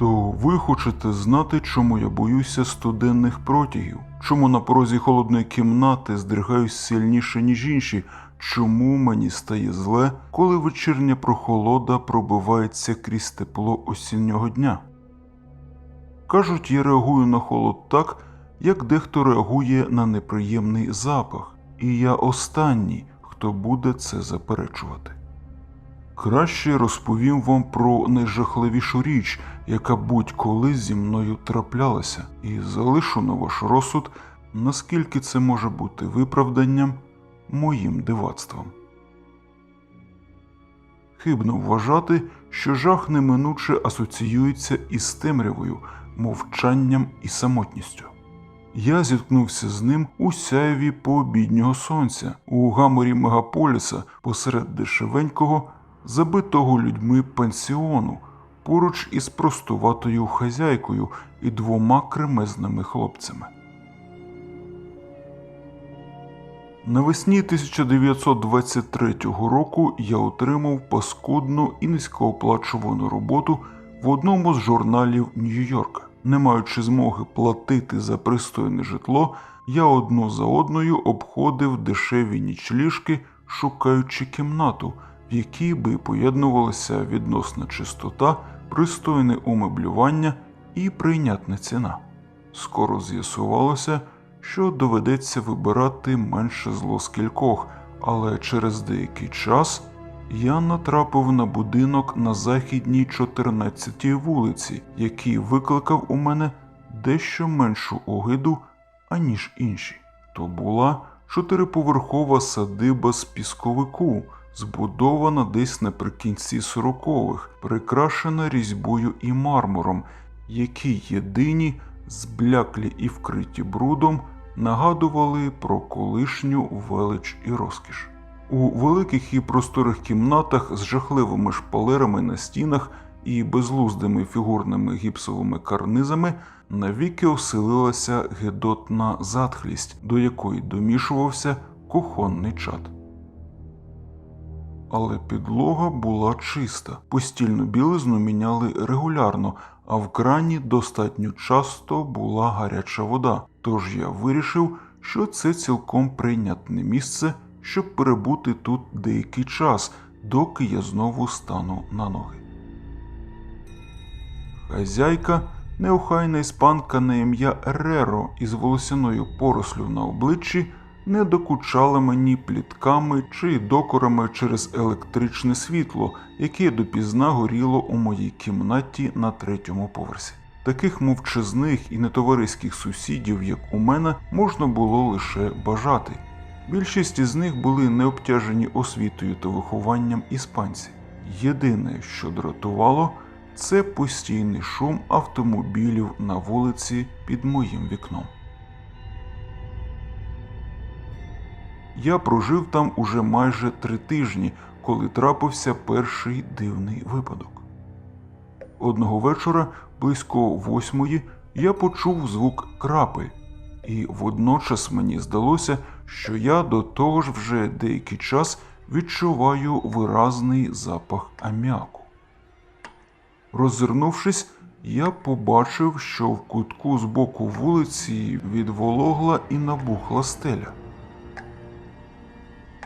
То ви хочете знати, чому я боюся студенних протягів? Чому на порозі холодної кімнати здригаюсь сильніше, ніж інші? Чому мені стає зле, коли вечірня прохолода пробивається крізь тепло осіннього дня? Кажуть, я реагую на холод так, як дехто реагує на неприємний запах, і я останній, хто буде це заперечувати. Краще розповім вам про найжахливішу річ, яка будь-коли зі мною траплялася, і залишу на ваш розсуд, наскільки це може бути виправданням моїм дивацтвом. Хибно вважати, що жах неминуче асоціюється із темрявою, мовчанням і самотністю. Я зіткнувся з ним у сяєві пообіднього сонця, у гаморі мегаполіса посеред дешевенького, забитого людьми пансіону, поруч із простуватою хазяйкою і двома кремезними хлопцями. Навесні 1923 року я отримав паскудну і низькооплачувану роботу в одному з журналів Нью-Йорка. Не маючи змоги платити за пристойне житло, я одну за одною обходив дешеві нічліжки, шукаючи кімнату, якій би поєднувалася відносна чистота, пристойне умеблювання і прийнятна ціна. Скоро з'ясувалося, що доведеться вибирати менше зло з кількох, але через деякий час я натрапив на будинок на західній 14-й вулиці, який викликав у мене дещо меншу огиду, аніж інші. То була чотириповерхова садиба з пісковику, збудована десь наприкінці сорокових, прикрашена різьбою і мармуром, які єдині, збляклі і вкриті брудом, нагадували про колишню велич і розкіш. У великих і просторих кімнатах з жахливими шпалерами на стінах і безлуздими фігурними гіпсовими карнизами навіки оселилася гедотна затхлість, до якої домішувався кухонний чад. Але підлога була чиста, постільну білизну міняли регулярно, а в крані достатньо часто була гаряча вода. Тож я вирішив, що це цілком прийнятне місце, щоб перебути тут деякий час, доки я знову стану на ноги. Хазяйка, неохайна іспанка на ім'я Ереро із волосяною порослю на обличчі, не докучала мені плітками чи докорами через електричне світло, яке допізна горіло у моїй кімнаті на третьому поверсі. Таких мовчазних і нетовариських сусідів, як у мене, можна було лише бажати. Більшість із них були не обтяжені освітою та вихованням іспанці. Єдине, що дратувало, це постійний шум автомобілів на вулиці під моїм вікном. Я прожив там уже майже три тижні, коли трапився перший дивний випадок. Одного вечора, близько восьмої, я почув звук крапель, і водночас мені здалося, що я до того ж вже деякий час відчуваю виразний запах аміаку. Роззирнувшись, я побачив, що в кутку з боку вулиці відвологла і набухла стеля.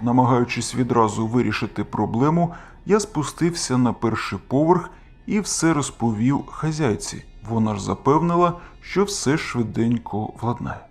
Намагаючись відразу вирішити проблему, я спустився на перший поверх і все розповів хазяйці. Вона ж запевнила, що все швиденько владнає.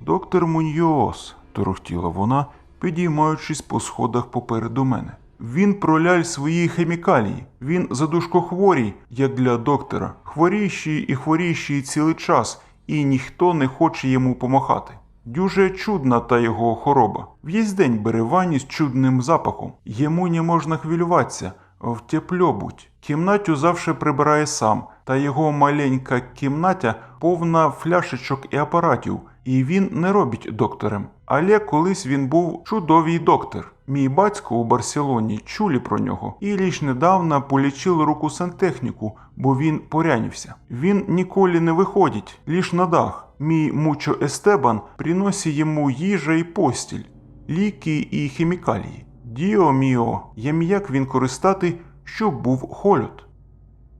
Доктор Муньйос, торохтіла вона, підіймаючись по сходах попереду мене. Він проляль свої хемікалії. Він задушкохворій, як для доктора, хворіший і хворіший цілий час, і ніхто не хоче йому помахати. Дюже чудна та його хвороба. В'їзь день бере ванні з чудним запахом. Йому не можна хвилюватися, в тепло будь. Кімнатю завше прибирає сам, та його маленька кімнатя повна фляшечок і апаратів, і він не робить доктором. Але колись він був чудовий доктор. Мій батько у Барселоні чулі про нього, і ліж недавно полічили руку сантехніку, бо він порянівся. Він ніколи не виходить, ліж на дах. Мій мучо Естебан приносить йому їжа і постіль, ліки і хімікалії. Діо міо, ям'як він користати, щоб був хольот.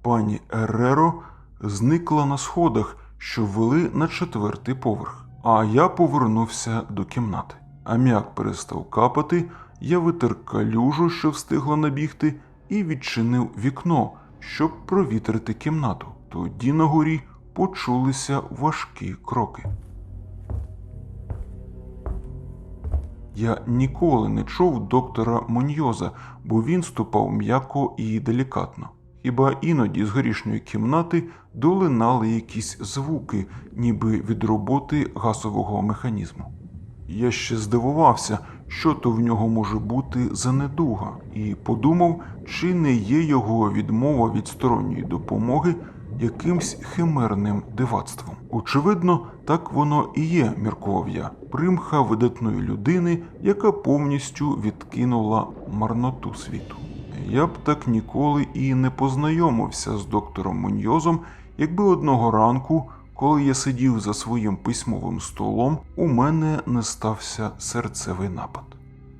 Пані Ереро зникла на сходах, що вели на четвертий поверх. А я повернувся до кімнати. Ам'як перестав капати, я витер калюжу, що встигла набігти, і відчинив вікно, щоб провітрити кімнату. Тоді на горі почулися важкі кроки. Я ніколи не чув доктора Моньйоза, бо він ступав м'яко і делікатно. Хіба іноді з горішньої кімнати долинали якісь звуки, ніби від роботи газового механізму. Я ще здивувався, що то в нього може бути за недуга, і подумав, чи не є його відмова від сторонньої допомоги якимсь химерним дивацтвом. Очевидно, так воно і є, міркував я, примха видатної людини, яка повністю відкинула марноту світу. Я б так ніколи і не познайомився з доктором Муньйозом, якби одного ранку, коли я сидів за своїм письмовим столом, у мене не стався серцевий напад.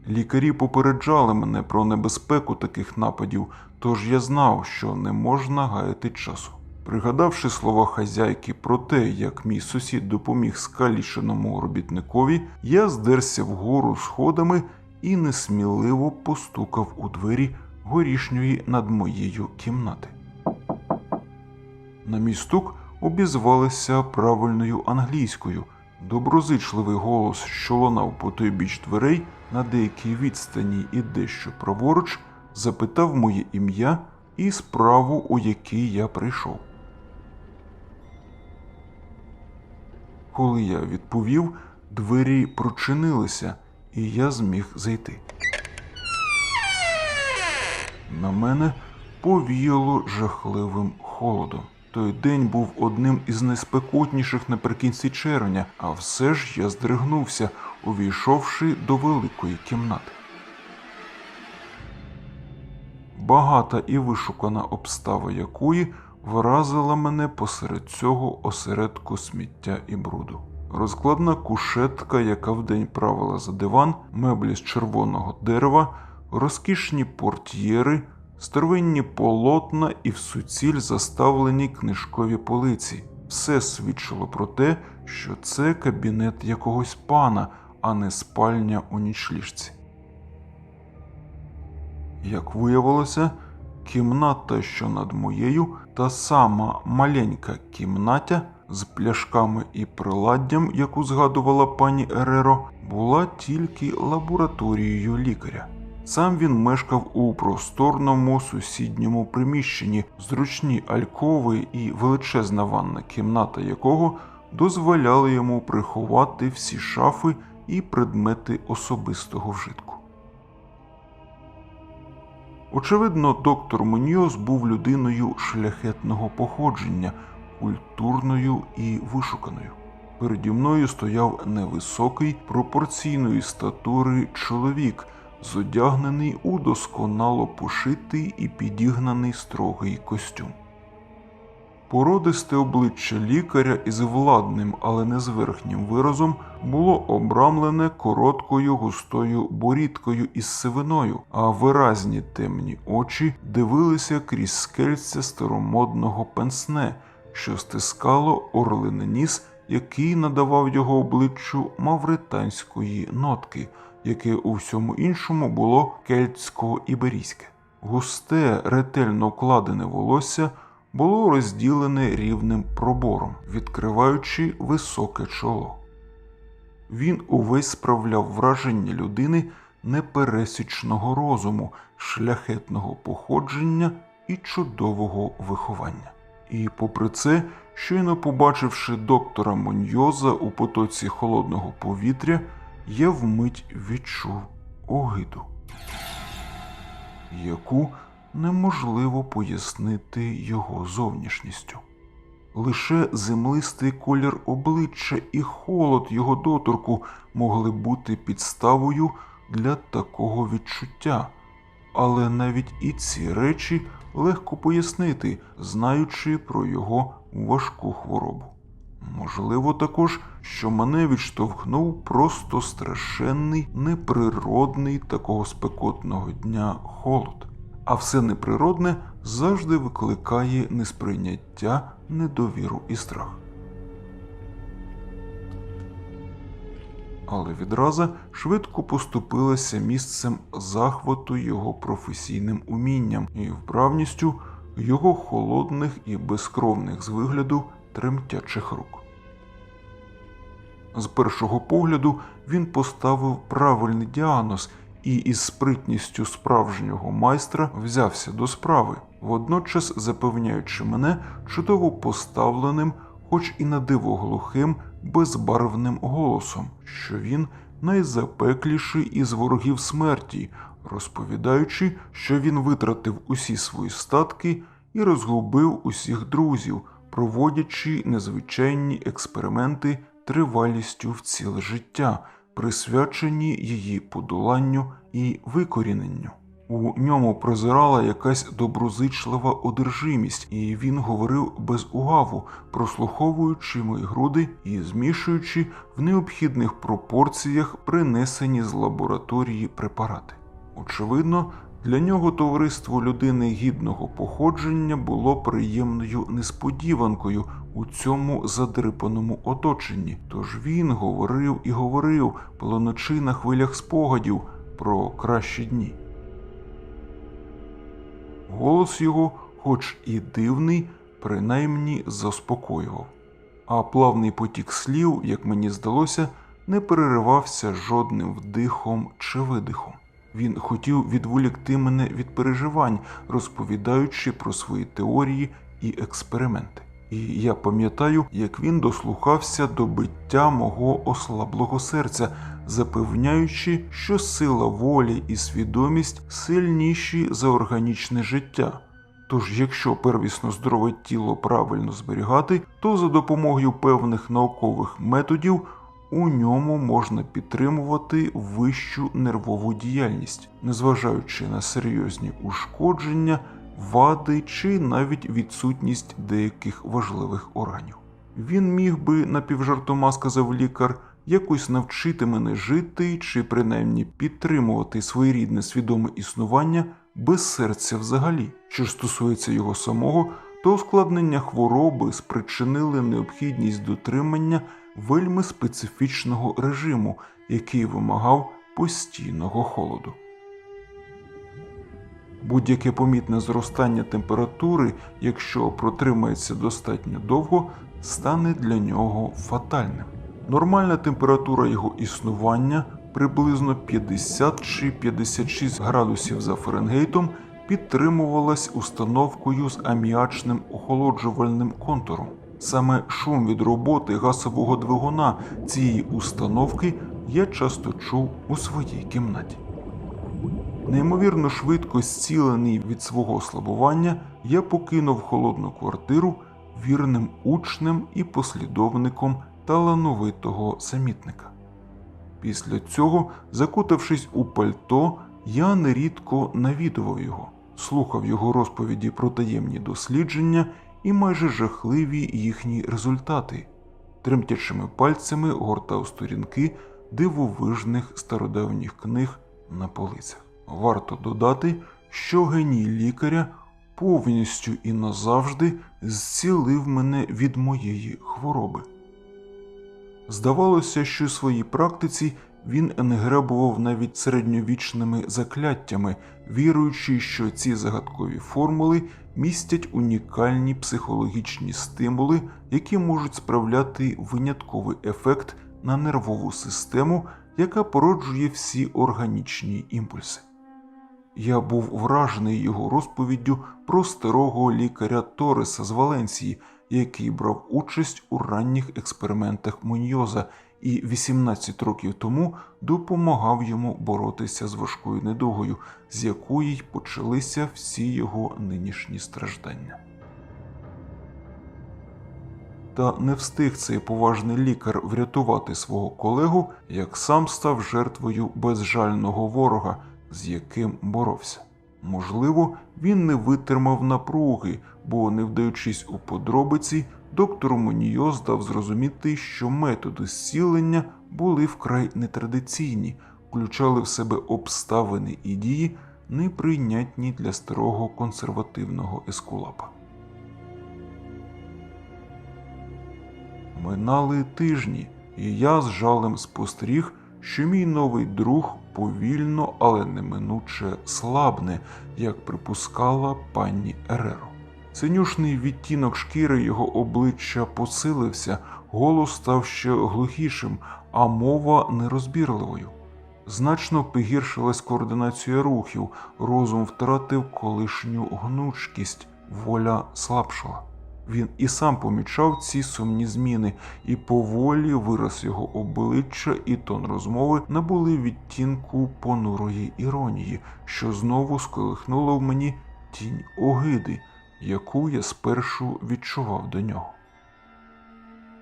Лікарі попереджали мене про небезпеку таких нападів, тож я знав, що не можна гаяти часу. Пригадавши слова хазяйки про те, як мій сусід допоміг скаліченому робітникові, я здерся вгору сходами і несміливо постукав у двері горішньої над моєю кімнати. На мій стук обізвалися правильною англійською. Доброзичливий голос, що лунав по той біч дверей на деякій відстані і дещо праворуч, запитав моє ім'я і справу, у якій я прийшов. Коли я відповів, двері прочинилися, і я зміг зайти. На мене повіяло жахливим холодом. Той день був одним із найспекотніших наприкінці червня, а все ж я здригнувся, увійшовши до великої кімнати. Багата і вишукана обстава якої вразила мене посеред цього осередку сміття і бруду. Розкладна кушетка, яка вдень правила за диван, меблі з червоного дерева, розкішні портьєри, старовинні полотна і в суціль заставлені книжкові полиці. Все свідчило про те, що це кабінет якогось пана, а не спальня у нічліжці. Як виявилося, кімната, що над моєю, та сама маленька кімнатя з пляшками і приладдям, яку згадувала пані Ереро, була тільки лабораторією лікаря. Сам він мешкав у просторному сусідньому приміщенні, зручні алькови і величезна ванна кімната якого дозволяли йому приховати всі шафи і предмети особистого вжитку. Очевидно, доктор Муньоз був людиною шляхетного походження, культурною і вишуканою. Переді мною стояв невисокий пропорційної статури чоловік, зодягнений у досконало пошитий і підігнаний строгий костюм. Породисте обличчя лікаря із владним, але не зверхнім виразом було обрамлене короткою густою борідкою із сивиною, а виразні темні очі дивилися крізь скельця старомодного пенсне, що стискало орлиний ніс, який надавав його обличчю мавританської нотки, яке у всьому іншому було кельтсько-іберійське. Густе, ретельно вкладене волосся було розділене рівним пробором, відкриваючи високе чоло. Він увесь справляв враження людини непересічного розуму, шляхетного походження і чудового виховання. І, попри це, щойно побачивши доктора Моньйоза у потоці холодного повітря, я вмить відчув огиду, яку неможливо пояснити його зовнішністю. Лише землистий колір обличчя і холод його доторку могли бути підставою для такого відчуття, але навіть і ці речі легко пояснити, знаючи про його важку хворобу. Можливо, також, що мене відштовхнув просто страшенний, неприродний такого спекотного дня холод. А все неприродне завжди викликає несприйняття, недовіру і страх. Але відраза швидко поступилася місцем захвату його професійним умінням і вправністю його холодних і безкровних з вигляду тремтячих рук. З першого погляду він поставив правильний діагноз і із спритністю справжнього майстра взявся до справи, водночас запевняючи мене чудово поставленим, хоч і на диво глухим, безбарвним голосом, що він найзапекліший із ворогів смерті, розповідаючи, що він витратив усі свої статки і розгубив усіх друзів, проводячи незвичайні експерименти тривалістю в ціле життя, присвячені її подоланню і викоріненню. У ньому прозирала якась доброзичлива одержимість, і він говорив без угаву, прослуховуючи мої груди і змішуючи в необхідних пропорціях принесені з лабораторії препарати. Очевидно, для нього товариство людини гідного походження було приємною несподіванкою у цьому задрипаному оточенні. Тож він говорив і говорив, планочи на хвилях спогадів про кращі дні. Голос його, хоч і дивний, принаймні заспокоював, а плавний потік слів, як мені здалося, не переривався жодним вдихом чи видихом. Він хотів відволікти мене від переживань, розповідаючи про свої теорії і експерименти. І я пам'ятаю, як він дослухався до биття мого ослаблого серця, запевняючи, що сила волі і свідомість сильніші за органічне життя. Тож, якщо первісно здорове тіло правильно зберігати, то за допомогою певних наукових методів у ньому можна підтримувати вищу нервову діяльність, незважаючи на серйозні ушкодження, вади чи навіть відсутність деяких важливих органів. Він міг би напівжартома сказав лікар, якось навчити мене жити чи принаймні підтримувати своєрідне свідоме існування без серця взагалі. Що ж стосується його самого, то ускладнення хвороби спричинили необхідність дотримання вельми специфічного режиму, який вимагав постійного холоду. Будь-яке помітне зростання температури, якщо протримається достатньо довго, стане для нього фатальним. Нормальна температура його існування приблизно 50 чи 56 градусів за Фаренгейтом підтримувалась установкою з аміачним охолоджувальним контуром. Саме шум від роботи газового двигуна цієї установки я часто чув у своїй кімнаті. Неймовірно швидко зцілений від свого слабування, я покинув холодну квартиру вірним учнем і послідовником талановитого самітника. Після цього, закутавшись у пальто, я нерідко навідував його, слухав його розповіді про таємні дослідження і майже жахливі їхні результати, тремтячими пальцями гортав сторінки дивовижних стародавніх книг на полицях. Варто додати, що геній лікаря повністю і назавжди зцілив мене від моєї хвороби. Здавалося, що в своїй практиці він не навіть середньовічними закляттями, віруючи, що ці загадкові формули містять унікальні психологічні стимули, які можуть справляти винятковий ефект на нервову систему, яка породжує всі органічні імпульси. Я був вражений його розповіддю про старого лікаря Тореса з Валенції, який брав участь у ранніх експериментах Муньйоза і 18 років тому допомагав йому боротися з важкою недугою, з якої й почалися всі його нинішні страждання. Та не встиг цей поважний лікар врятувати свого колегу, як сам став жертвою безжального ворога, з яким боровся. Можливо, він не витримав напруги, бо, не вдаючись у подробиці, доктор Монійос дав зрозуміти, що методи зцілення були вкрай нетрадиційні, включали в себе обставини і дії, неприйнятні для старого консервативного ескулапа. Минали тижні, і я з жалем спостеріг, що мій новий друг повільно, але неминуче слабне, як припускала пані Ереро. Синюшний відтінок шкіри його обличчя посилився, голос став ще глухішим, а мова нерозбірливою. Значно погіршилась координація рухів, розум втратив колишню гнучкість, воля слабшала. Він і сам помічав ці сумні зміни, і поволі вираз його обличчя і тон розмови набули відтінку понурої іронії, що знову сколихнуло в мені тінь огиди, яку я спершу відчував до нього.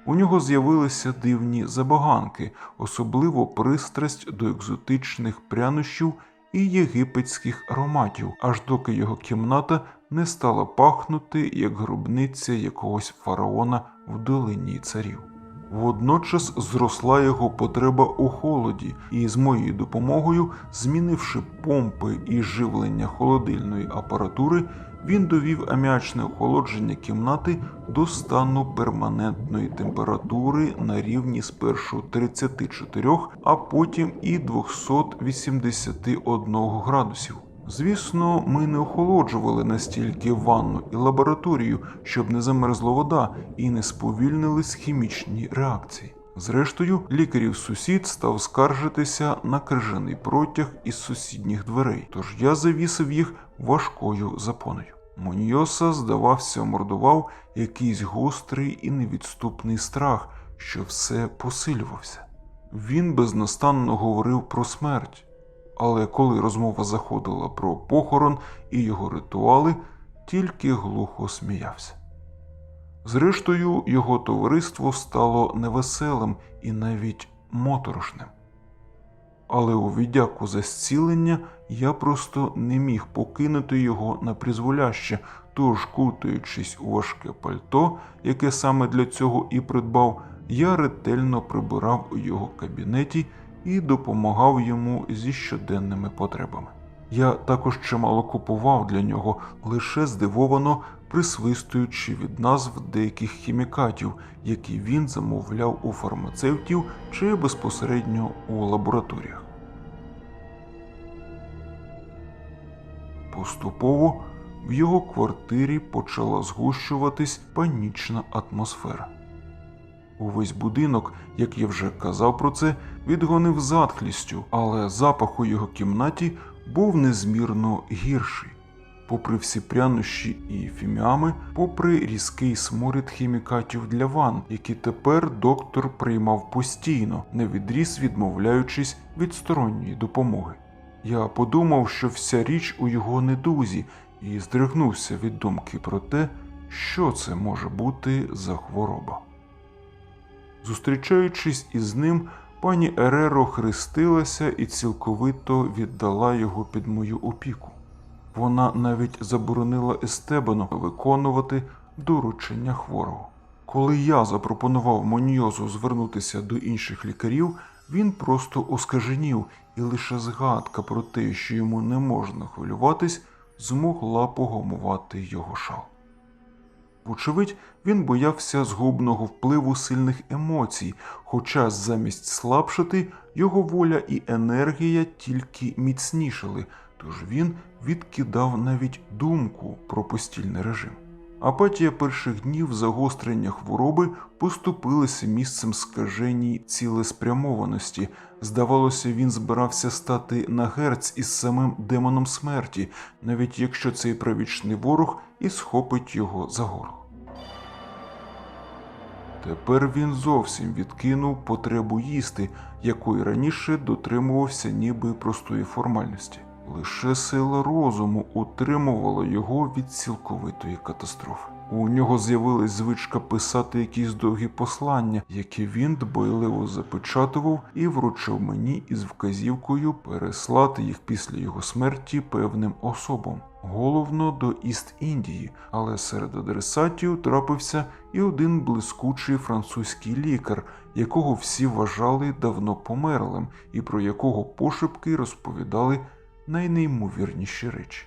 У нього з'явилися дивні забаганки, особливо пристрасть до екзотичних прянощів і єгипетських ароматів, аж доки його кімната не стала пахнути як гробниця якогось фараона в долині царів. Водночас зросла його потреба у холоді, і з моєю допомогою, змінивши помпи і живлення холодильної апаратури, він довів аміачне охолодження кімнати до стану перманентної температури на рівні спершу 34, а потім і 281 градусів. Звісно, ми не охолоджували настільки ванну і лабораторію, щоб не замерзла вода і не сповільнились хімічні реакції. Зрештою, лікарів сусід став скаржитися на крижаний протяг із сусідніх дверей, тож я завісив їх важкою запоною. Моньоса, здавався, мордував якийсь гострий і невідступний страх, що все посилювався. Він безнастанно говорив про смерть, але коли розмова заходила про похорон і його ритуали, тільки глухо сміявся. Зрештою, його товариство стало невеселим і навіть моторошним. Але у віддяку за зцілення я просто не міг покинути його на призволяще, тож, кутаючись у важке пальто, яке саме для цього і придбав, я ретельно прибирав у його кабінеті і допомагав йому зі щоденними потребами. Я також чимало купував для нього, лише здивовано присвистуючи від назв деяких хімікатів, які він замовляв у фармацевтів чи безпосередньо у лабораторіях. Поступово в його квартирі почала згущуватись панічна атмосфера. Увесь будинок, як я вже казав про це, відгонив затхлістю, але запах у його кімнаті був незмірно гірший. Попри всі прянощі і фіміами, попри різкий сморід хімікатів для ван, які тепер доктор приймав постійно, невідріз відмовляючись від сторонньої допомоги. Я подумав, що вся річ у його недузі, і здригнувся від думки про те, що це може бути за хвороба. Зустрічаючись із ним, пані Ереро хрестилася і цілковито віддала його під мою опіку. Вона навіть заборонила Естебану виконувати доручення хворого. Коли я запропонував Моньйозу звернутися до інших лікарів, він просто оскаженів, і лише згадка про те, що йому не можна хвилюватись, змогла погамувати його шал. Вочевидь, він боявся згубного впливу сильних емоцій, хоча замість слабшати його воля і енергія тільки міцнішали, тож він відкидав навіть думку про постільний режим. Апатія перших днів загострення хвороби поступилася місцем скаженій цілеспрямованості. Здавалося, він збирався стати на герць із самим демоном смерті, навіть якщо цей правічний ворог і схопить його за горло. Тепер він зовсім відкинув потребу їсти, якої раніше дотримувався ніби простої формальності. Лише сила розуму утримувала його від цілковитої катастрофи. У нього з'явилась звичка писати якісь довгі послання, які він дбайливо запечатував і вручив мені із вказівкою переслати їх після його смерті певним особам, головно до Іст-Індії, але серед адресатів трапився і один блискучий французький лікар, якого всі вважали давно померлим, і про якого пошепки розповідали найнеймовірніші речі.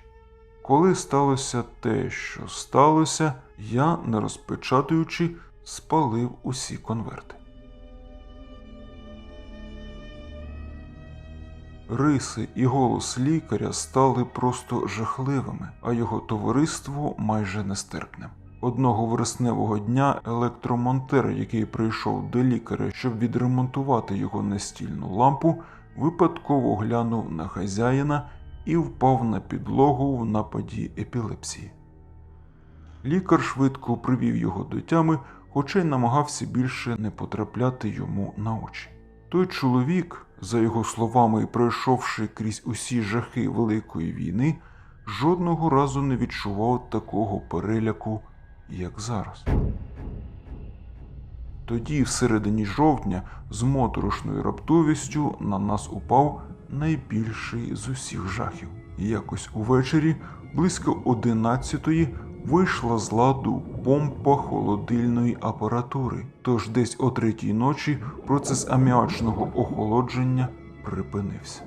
Коли сталося те, що сталося, я, не розпечатуючи, спалив усі конверти. Риси і голос лікаря стали просто жахливими, а його товариство майже нестерпним. Одного вересневого дня електромонтер, який прийшов до лікаря, щоб відремонтувати його настільну лампу, випадково глянув на хазяїна і впав на підлогу в нападі епілепсії. Лікар швидко привів його до тями, хоча й намагався більше не потрапляти йому на очі. Той чоловік, за його словами, пройшовши крізь усі жахи Великої війни, жодного разу не відчував такого переляку, як зараз. Тоді, в середині жовтня, з моторошною раптовістю на нас упав найбільший з усіх жахів. Якось увечері, близько одинадцятої, вийшла з ладу помпа холодильної апаратури. Тож десь о третій ночі процес аміачного охолодження припинився.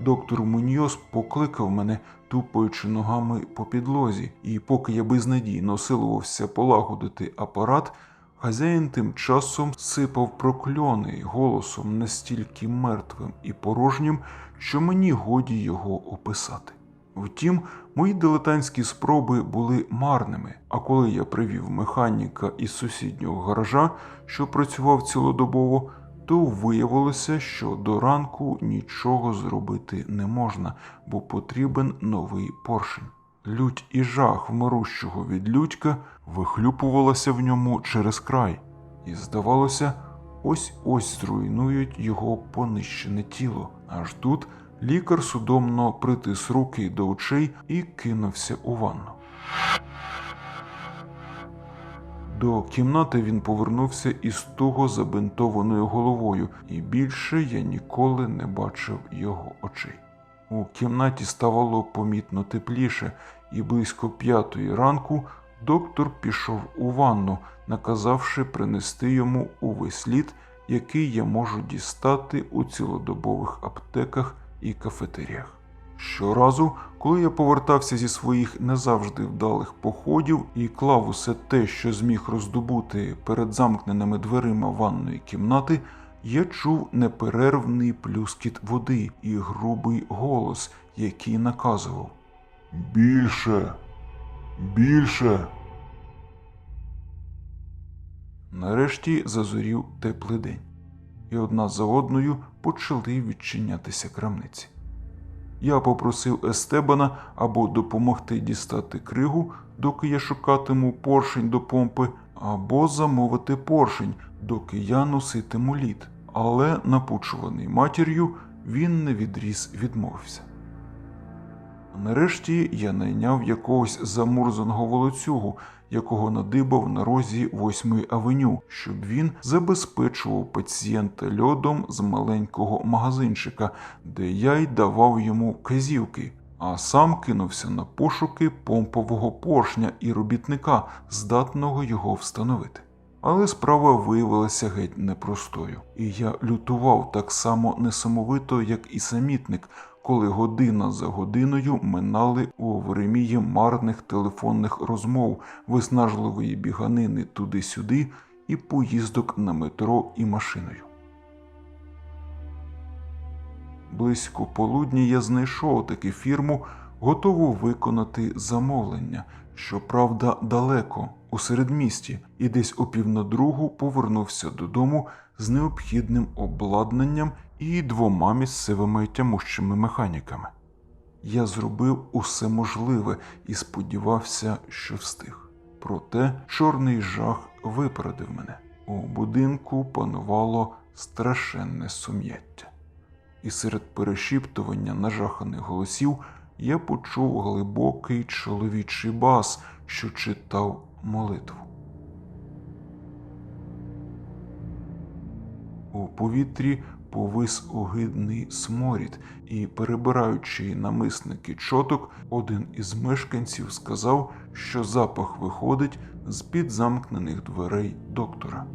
Доктор Муньйос покликав мене, тупаючи ногами по підлозі, і поки я безнадійно силувався полагодити апарат, хазяїн тим часом сипав прокльони голосом настільки мертвим і порожнім, що мені годі його описати. Втім, мої дилетантські спроби були марними, а коли я привів механіка із сусіднього гаража, що працював цілодобово, то виявилося, що до ранку нічого зробити не можна, бо потрібен новий поршень. Лють і жах вмирущого від людька вихлюпувалася в ньому через край, і, здавалося, ось ось зруйнують його понищене тіло. Аж тут лікар судомно притис руки до очей і кинувся у ванну. До кімнати він повернувся із туго забинтованою головою, і більше я ніколи не бачив його очей. У кімнаті ставало помітно тепліше, і близько п'ятої ранку доктор пішов у ванну, наказавши принести йому увесь лід, який я можу дістати у цілодобових аптеках і кафетеріях. Щоразу, коли я повертався зі своїх не завжди вдалих походів і клав усе те, що зміг роздобути перед замкненими дверима ванної кімнати, я чув неперервний плюскіт води і грубий голос, який наказував Більше, більше. Нарешті зазорів теплий день, і одна за одною почали відчинятися крамниці. Я попросив Естебана або допомогти дістати кригу, доки я шукатиму поршень до помпи, або замовити поршень, доки я носитиму лід. Але, напучуваний матір'ю, він не відріз відмовився. Нарешті я найняв якогось замурзаного волоцюгу, якого надибав на розі 8 авеню, щоб він забезпечував пацієнта льодом з маленького магазинчика, де я й давав йому вказівки, а сам кинувся на пошуки помпового поршня і робітника, здатного його встановити. Але справа виявилася геть непростою, і я лютував так само несамовито, як і самітник, коли година за годиною минали у Веремії марних телефонних розмов, виснажливої біганини туди-сюди і поїздок на метро і машиною. Близько полудня я знайшов таки фірму, готову виконати замовлення, щоправда, далеко, у середмісті, і десь о пів на другу повернувся додому з необхідним обладнанням і двома місцевими тямущими механіками. Я зробив усе можливе і сподівався, що встиг. Проте чорний жах випередив мене. У будинку панувало страшенне сум'яття, і серед перешіптування нажаханих голосів я почув глибокий чоловічий бас, що читав молитву. У повітрі повис огидний сморід, і, перебираючи намисники чоток, один із мешканців сказав, що запах виходить з під замкнених дверей доктора.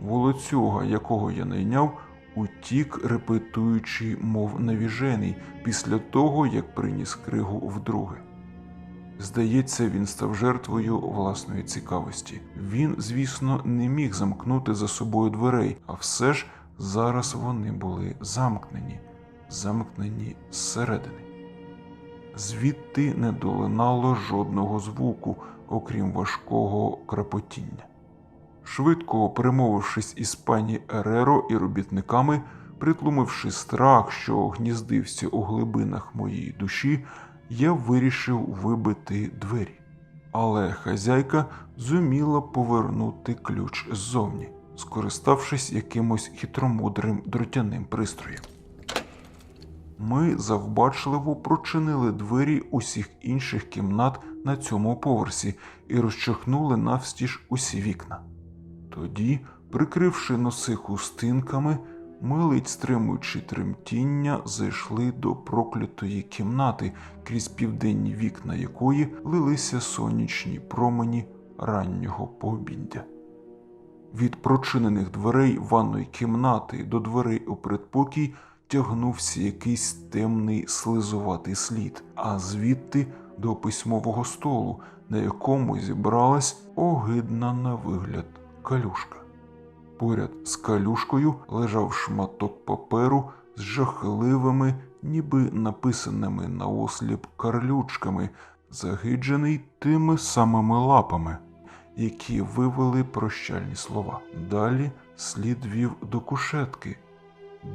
Волоцюга, якого я найняв, утік, репетуючи, мов навіжений, після того, як приніс кригу вдруге. Здається, він став жертвою власної цікавості. Він, звісно, не міг замкнути за собою дверей, а все ж зараз вони були замкнені, замкнені зсередини. Звідти не долинало жодного звуку, окрім важкого крапотіння. Швидко перемовившись із пані Ереро і робітниками, притлумивши страх, що гніздився у глибинах моєї душі, я вирішив вибити двері. Але хазяйка зуміла повернути ключ ззовні, скориставшись якимось хитромудрим дротяним пристроєм. Ми завбачливо прочинили двері усіх інших кімнат на цьому поверсі і розчахнули навстіж усі вікна. Тоді, прикривши носи хустинками, ми, ледь стримуючи тремтіння, зайшли до проклятої кімнати, крізь південні вікна якої лилися сонячні промені раннього пообіддя. Від прочинених дверей ванної кімнати до дверей у предпокій тягнувся якийсь темний слизуватий слід, а звідти до письмового столу, на якому зібралась огидна на вигляд калюшка. Поряд з калюшкою лежав шматок паперу з жахливими, ніби написаними на осліп карлючками, загиджений тими самими лапами, які вивели прощальні слова. Далі слід вів до кушетки,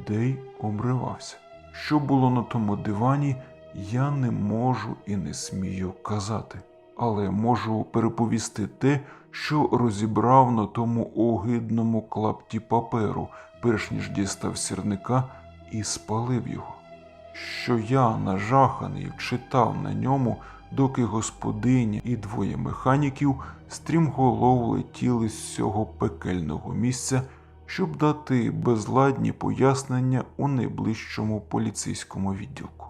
де й обривався. Що було на тому дивані, я не можу і не смію казати, але можу переповісти те, що розібрав на тому огидному клапті паперу, перш ніж дістав сірника і спалив його. Що я, нажаханий, читав на ньому, доки господиня і двоє механіків стрімголов летіли з цього пекельного місця, щоб дати безладні пояснення у найближчому поліцейському відділку.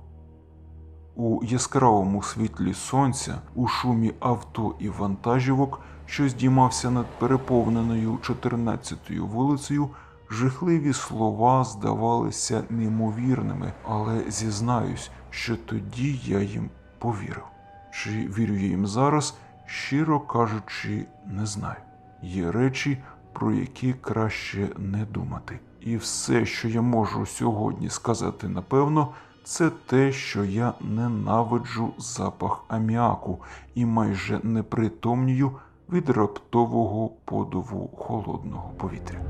У яскравому світлі сонця, у шумі авто і вантажівок, що здіймався над переповненою 14-ю вулицею, жахливі слова здавалися неймовірними, але зізнаюсь, що тоді я їм повірив. Чи вірю я їм зараз, щиро кажучи, не знаю. Є речі, про які краще не думати. І все, що я можу сьогодні сказати напевно, це те, що я ненавиджу запах аміаку і майже непритомнію від раптового подову холодного повітря.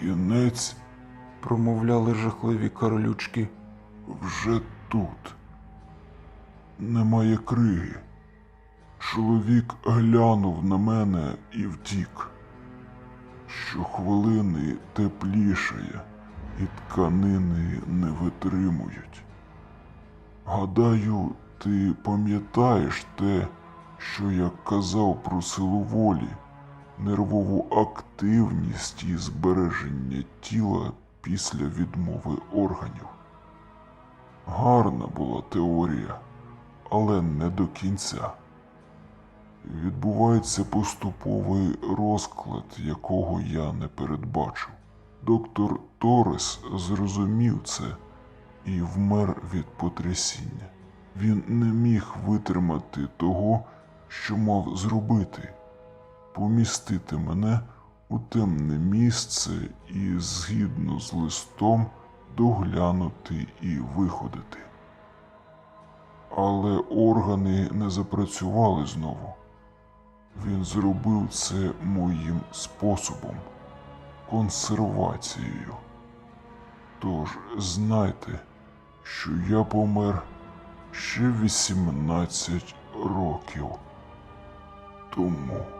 Кінець, промовляли жахливі королючки, вже тут. Немає криги. Чоловік глянув на мене і втік. Щохвилини теплішає, і тканини не витримують. Гадаю, ти пам'ятаєш те, що я казав про силу волі, нервову активність і збереження тіла після відмови органів. Гарна була теорія, але не до кінця. Відбувається поступовий розклад, якого я не передбачив. Доктор Торес зрозумів це і вмер від потрясіння. Він не міг витримати того, що мав зробити, помістити мене у темне місце і, згідно з листом, доглянути і виходити. Але органи не запрацювали знову. Він зробив це моїм способом консервацією. Тож знайте, що я помер ще 18 років тому.